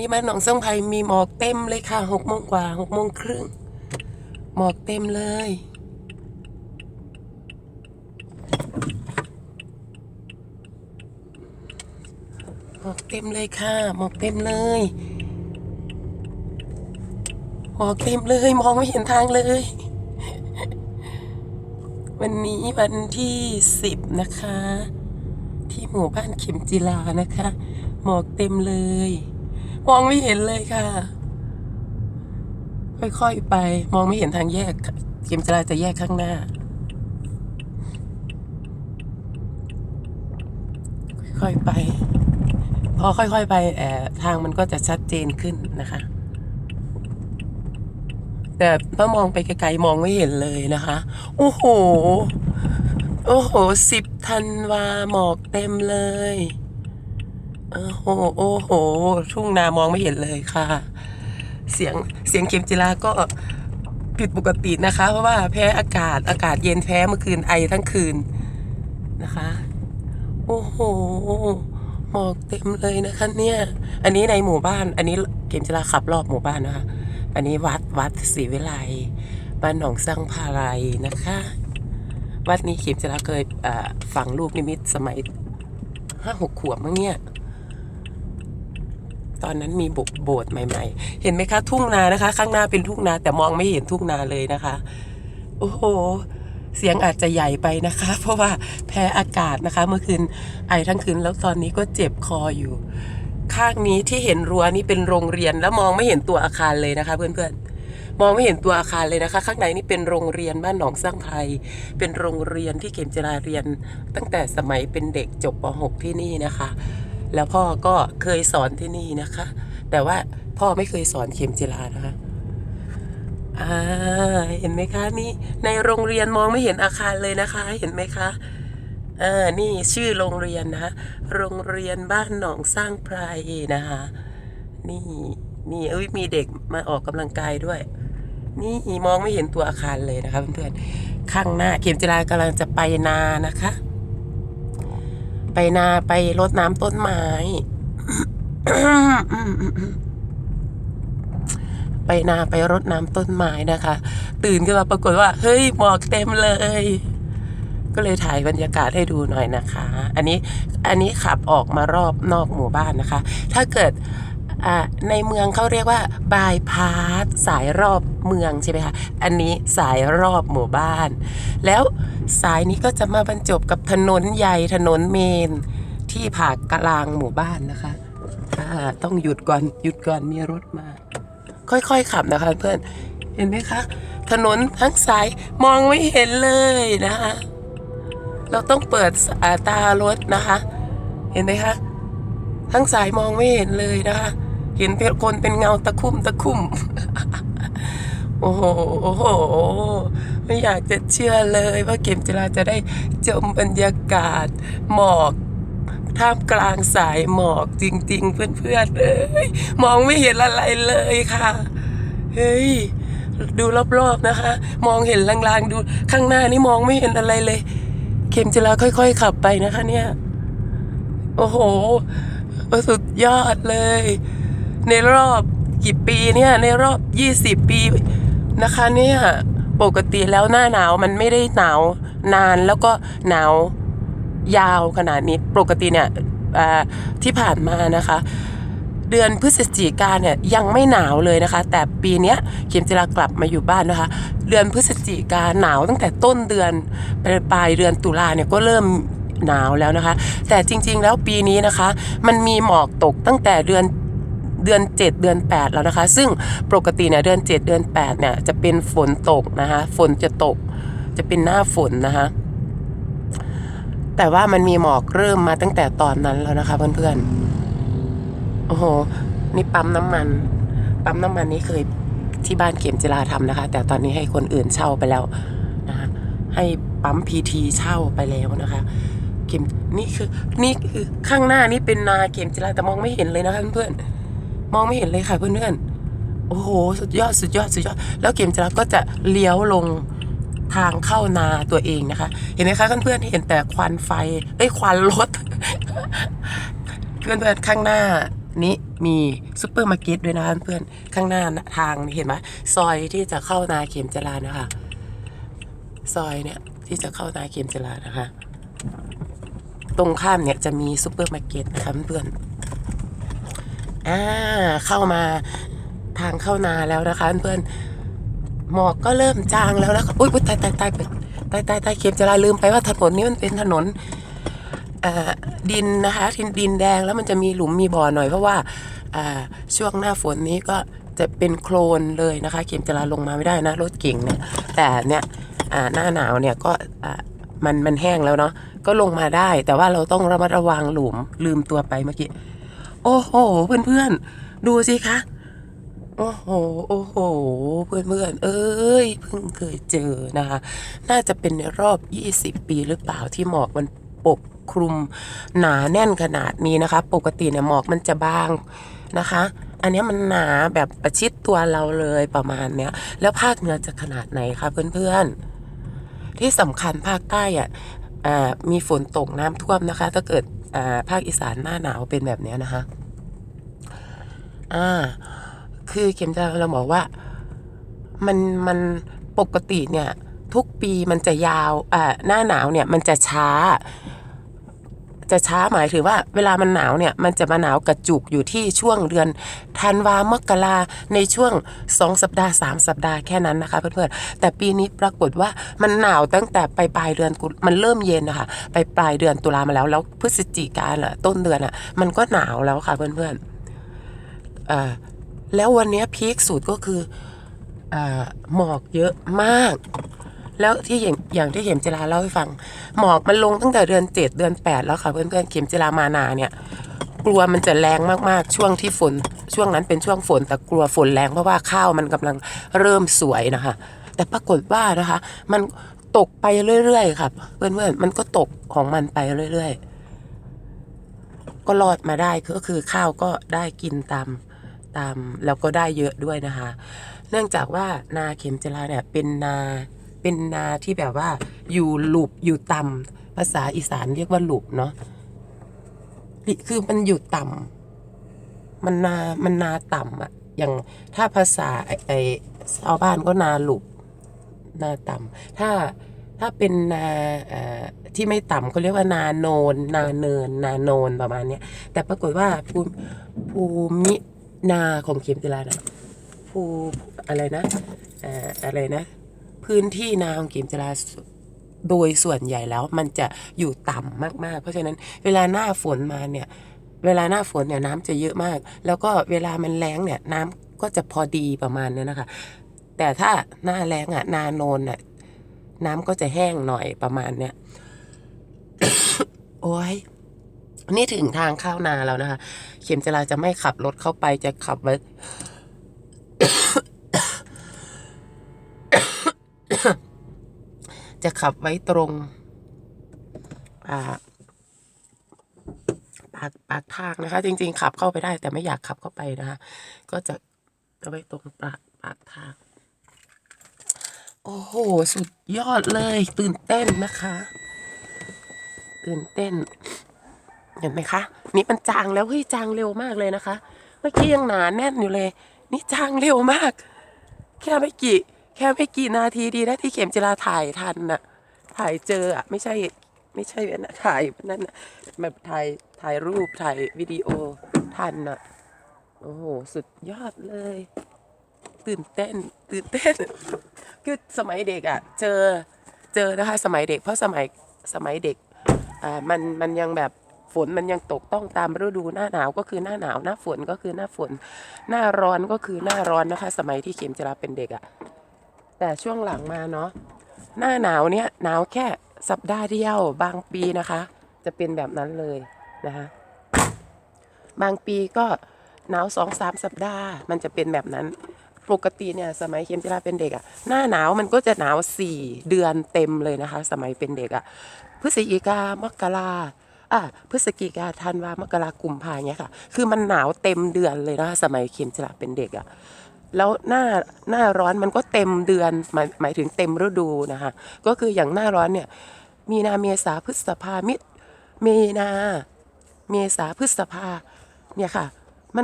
นี่บ้านหนองเส้งไผ่มีหมอกเต็มเลยค่ะหกโมงกว่าหกโมงครึ่งหมอกเต็มเลย หมอกเต็มเลยค่ะ หมอกเต็มเลย หมอกเต็มเลยมองไม่เห็นทางเลย วันนี้วันที่สิบนะคะ ที่หมู่บ้านเข็มจิลานะคะ หมอกเต็มเลย มองไม่เห็นเลยค่ะ ค่อยๆไป มองไม่เห็นทางแยกเข็มจิลาจะแยกข้างหน้า ค่อยๆไป พอค่อยๆไปแอบทางมันก็จะชัดเจนขึ้นนะคะ แต่ถ้ามองไปไกลๆมองไม่เห็นเลยนะคะ โอ้โห โอ้โหสิบธันวาหมอกเต็มเลย โอ้โหโอ้โห ทุ่งนามองไม่เห็นเลยค่ะ เสียงเสียงเข็มจิลาก็ผิดปกตินะคะ เพราะว่าแพ้อากาศอากาศเย็นแพ้เมื่อคืนไอทั้งคืนนะคะ โอ้โหหมอกเต็มเลยนะคะเนี่ย อันนี้ในหมู่บ้าน อันนี้เข็มจิลาขับรอบหมู่บ้านนะคะ อันนี้วัดวัดศรีวิไลบ้านหนองสร้างพาไรนะคะ วัดนี้เข็มจิลาเคยฝังลูกนิมิตสมัยห้าหกขวบมั้งเนี่ย ตอนนั้นมีโบโบสถ์ใหม่ ๆ เห็นไหมคะ ทุ่งนานะคะ ข้างหน้าเป็นทุ่งนา แต่มองไม่เห็นทุ่งนาเลยนะคะ โอ้โหเสียงอาจจะใหญ่ไปนะคะ เพราะว่าแพ้อากาศนะคะ เมื่อคืนไอทั้งคืนแล้วตอนนี้ก็เจ็บคออยู่ ข้างนี้ที่เห็นรั้วนี่เป็นโรงเรียนแล้วมองไม่เห็นตัวอาคารเลยนะคะ เพื่อนๆมองไม่เห็นตัวอาคารเลยนะคะ ข้างในนี่เป็นโรงเรียนบ้านหนองสร้างไพรเป็นโรงเรียนที่เข็มจราเรียน ตั้งแต่สมัยเป็นเด็กจบป .6 ที่นี่นะคะ แล้วพ่อก็เคยสอนที่นี่นะคะ แต่ว่าพ่อไม่เคยสอนเข็มจิรานะคะอ่าเห็นไหมคะนี่ในโรงเรียนมองไม่เห็นอาคารเลยนะคะ เห็นไหมคะอ่านี่ชื่อโรงเรียนนะโรงเรียนบ้านหนองสร้างไพรนะคะ นี่นี่เอ้ยมีเด็กมาออกกำลังกายด้วย นี่มองไม่เห็นตัวอาคารเลยนะคะเพื่อนๆข้างหน้าเข็มจิรากำลังจะไปนานะคะ ไปนาไปรดน้ำต้นไม้ ไปนาไปรดน้ำต้นไม้นะคะ ตื่นขึ้นมาปรากฏว่า เฮ้ยหมอกเต็มเลย ก็เลยถ่ายบรรยากาศให้ดูหน่อยนะคะ อันนี้อันนี้ขับออกมารอบนอกหมู่บ้านนะคะ ถ้าเกิด ในเมืองเขาเรียกว่าบายพาสสายรอบเมืองใช่ไหมคะ อันนี้สายรอบหมู่บ้าน แล้วสายนี้ก็จะมาบรรจบกับถนนใหญ่ถนนเมนที่ผ่ากลางหมู่บ้านนะคะต้องหยุดก่อนหยุดก่อนมีรถมา ค่อยๆขับนะคะเพื่อนเห็นไหมคะ ถนนทั้งสายมองไม่เห็นเลยนะคะ เราต้องเปิดาตารถนะคะ เห็นไหมคะ ทั้งสายมองไม่เห็นเลยนะคะ เห็นเป็นคนเป็นเงาตะคุ่มตะคุ่ม โอ้โหโอ้โห ไม่อยากจะเชื่อเลยว่าเข็มจิราจะได้ชมบรรยากาศหมอกท่ามกลางสายหมอกจริง ๆ เพื่อนๆเอ้ยมองไม่เห็นอะไรเลยค่ะ เฮ้ย ดูรอบๆนะคะ มองเห็นลางๆ ดูข้างหน้านี่มองไม่เห็นอะไรเลย เข็มจิราค่อย ๆ ขับไปนะคะเนี่ย โอ้โห สุดยอดเลย ในรอบกี่ปีเนี่ยในรอบ 20 ปีนะคะเนี่ยปกติแล้วหน้าหนาวมันไม่ได้หนาวนานแล้วก็หนาวยาวขนาดนี้ปกติเนี่ยที่ผ่านมานะคะ เดือนพฤศจิกาเนี่ยยังไม่หนาวเลยนะคะ แต่ปีนี้เข็มจิรากลับมาอยู่บ้านนะคะ เดือนพฤศจิกาหนาวตั้งแต่ต้นเดือนไปปลายเดือนตุลาเนี่ยก็เริ่มหนาวแล้วนะคะ แต่จริงๆแล้วปีนี้นะคะ มันมีหมอกตกตั้งแต่เดือน เดือน 7 เดือน 8 แล้วนะคะ ซึ่งปกติเนี่ยเดือน 7 เดือน8เนี่ยจะเป็นฝนตกนะคะ ฝนจะตกจะเป็นหน้าฝนนะคะ แต่ว่ามันมีหมอกเริ่มมาตั้งแต่ตอนนั้นแล้วนะคะเพื่อนๆโอ้โหนี่ปั๊มน้ำมัน ปั๊มน้ำมันนี้เคยที่บ้านเข็มจิราทำนะคะ แต่ตอนนี้ให้คนอื่นเช่าไปแล้วนะคะให้ปั๊มพีทีเช่าไปแล้วนะคะเข็มนี่คือนี่คือข้างหน้านี่เป็นนาเข็มจิราแต่มองไม่เห็นเลยนะคะเพื่อนๆ มองไม่เห็นเลยค่ะเพื่อนๆ โอ้โห สุดยอดสุดยอดสุดยอด แล้วเข็มจราก็จะเลี้ยวลงทางเข้านาตัวเองนะคะ เห็นไหมคะเพื่อนๆเห็นแต่ควันไฟเอ้ยควันรถ เพื่อนๆข้างหน้านี้มีซูเปอร์มาร์เก็ตด้วยนะเพื่อนข้างหน้าทางเห็นไหมซอยที่จะเข้านาเข็มจรานะคะซอยเนี่ยที่จะเข้านาเข็มจรานะคะ ตรงข้ามเนี่ยจะมีซูเปอร์มาร์เก็ตนะคะเพื่อนๆ อ่าเข้ามาทางเข้านาแล้วนะคะเพื่อนหมอกก็เริ่มจางแล้วนะอุ้ยอุ๊ยตายตายตายตายตายตายเข็มจราลืมไปว่าถนนนี้มันเป็นถนนดินนะคะทินดินแดงแล้วมันจะมีหลุมมีบ่อหน่อยเพราะว่าช่วงหน้าฝนนี้ก็จะเป็นโคลนเลยนะคะ เข็มจะลาลงมาไม่ได้นะรถเก่งเนี่ยแต่เนี่ยหน้าหนาวเนี่ยก็มันมันแห้งแล้วเนาะก็ลงมาได้ แต่ว่าเราต้องระมัดระวังหลุมลืมตัวไปเมื่อกี้ โอ้โห เพื่อนๆ ดูสิคะ โอ้โห โอ้โห เพื่อนๆ เอ้ย เพิ่งเคยเจอนะคะ น่าจะเป็นในรอบ 20 ปีหรือเปล่าที่หมอกมันปกคลุมหนาแน่นขนาดนี้นะคะ ปกติเนี่ยหมอกมันจะบางนะคะ อันนี้มันหนาแบบประชิดตัวเราเลยประมาณเนี้ย แล้วภาคเหนือจะขนาดไหนคะเพื่อนๆ ที่สำคัญภาคใต้อะอ่ามีฝนตกน้ำท่วมนะคะ ถ้าเกิด ภาคอีสานหน้าหนาวเป็นแบบนี้นะคะอ่าคือเข็มจะเราบอกว่ามันมันปกติเนี่ย ทุกปีมันจะยาวอ่าหน้าหนาวเนี่ยมันจะช้า จะช้าหมายถึงว่าเวลามันหนาวเนี่ยมันจะมาหนาวกระจุกอยู่ที่ช่วงเดือนธันวามกราในช่วงสองสัปดาห์สามสัปดาห์แค่นั้นนะคะเพื่อนๆแต่ปีนี้ปรากฏว่ามันหนาวตั้งแต่ปลายปลายเดือนมันเริ่มเย็นนะคะไปปลายเดือนตุลามาแล้วแล้วพฤศจิกาน่ะต้นเดือนอะมันก็หนาวแล้วค่ะเพื่อนๆอ่าแล้ววันนี้พีคสุดก็คืออหมอกเยอะมาก แล้วที่อย่างอย่างที่เข็มจิราเล่าให้ฟัง หมอกมันลงตั้งแต่เดือนเจ็ดเดือนแปดแล้วค่ะเพื่อนๆเข็มจิรามานาเนี่ย กลัวมันจะแรงมากๆช่วงที่ฝน ช่วงนั้นเป็นช่วงฝนแต่กลัวฝนแรงเพราะว่าข้าวมันกำลังเริ่มสวยนะคะ แต่ปรากฏว่านะคะ มันตกไปเรื่อยๆครับเพื่อนๆมันก็ตกของมันไปเรื่อยๆ ก็รอดมาได้ก็คือข้าวก็ได้กินตามตามแล้วก็ได้เยอะด้วยนะคะ เนื่องจากว่านาเข็มจราเนี่ยเป็นนา เป็นนาที่แบบว่า อยู่หลุบอยู่ต่ำภาษาอีสานเรียกว่าหลุบเนาะคือมันอยู่ต่ำมันนามันนาต่ำอะอย่างถ้าภาษาไอชาวบ้านก็นาหลุบนาต่ำถ้าถ้าเป็นนาที่ไม่ต่ำเขาเรียกว่านาโนน นาเนิน นาโนนประมาณเนี้ยแต่ปรากฏว่าภูมิภูมินาของเข็มจิรานี่ยภูอะไรนะอ่ออะไรนะ พื้นที่นาของเข็มจราโดยส่วนใหญ่แล้วมันจะอยู่ต่ำมากๆ เพราะฉะนั้นเวลาหน้าฝนมาเนี่ย เวลาหน้าฝนเนี่ยน้ำจะเยอะมาก แล้วก็เวลามันแล้งเนี่ยน้ำก็จะพอดีประมาณนี้นะคะ แต่ถ้าหน้าแล้งอะนาโนนอะน้ำก็จะแห้งหน่อยประมาณเนี้ยโอ้ยนี่ถึงทางเข้านาแล้วนะคะ เข็มจราจะไม่ขับรถเข้าไปจะขับไว้ จะขับไว้ตรงอ่าปากปากทางนะคะ จริง ๆ ขับเข้าไปได้ แต่ไม่อยากขับเข้าไปนะคะก็จะจะไว้ตรงปากปากทาง โอ้โห สุดยอดเลย ตื่นเต้นนะคะ ตื่นเต้น เห็นไหมคะ นี่มันจางแล้วเฮ้ยจางเร็วมากเลยนะคะ เมื่อกี้ยังหนาแน่นอยู่เลย นี่จางเร็วมาก แค่ไม่กี่ แค่ไม่กี่นาทีดีนะที่เข็มจิราถ่ายทันน่ะ ถ่ายเจออะ ไม่ใช่ ไม่ใช่นะถ่ายนั่นน่ะแบบถ่ายถ่ายรูปถ่ายวิดีโอทันน่ะ โอ้โห สุดยอดเลย ตื่นเต้น ตื่นเต้น คือสมัยเด็กอะ เจอเจอนะคะ สมัยเด็ก เพราะสมัยสมัยเด็กอ่ามันมันยังแบบฝนมันยังตกต้องตามฤดูหน้าหนาวก็คือหน้าหนาวหน้าฝนก็คือหน้าฝน หน้าร้อนก็คือหน้าร้อนนะคะ สมัยที่เข็มจราเป็นเด็กอะ แต่ช่วงหลังมาเนาะหน้าหนาวเนี้ยหนาวแค่สัปดาห์เดียวบางปีนะคะ จะเป็นแบบนั้นเลยนะคะบางปีก็หนาวสองสามสัปดาห์ มันจะเป็นแบบนั้นปกติเนี่ยสมัยเข็มจิราเป็นเด็กอะหน้าหนาวมันก็จะหนาวสี่เดือนเต็มเลยนะคะ สมัยเป็นเด็กอะพฤศจิกามกราอะพฤศจิกาธันวามกรากุมภาเงี้ยค่ะ คือมันหนาวเต็มเดือนเลยนะคะสมัยเข็มจิราเป็นเด็กอะ แล้วหน้าหน้าร้อนมันก็เต็มเดือนหมายหมายถึงเต็มฤดูนะคะ ก็คืออย่างหน้าร้อนเนี่ย มีนาเมษาพฤษภามิเมนา เมษาพฤษภาเนี่ยค่ะ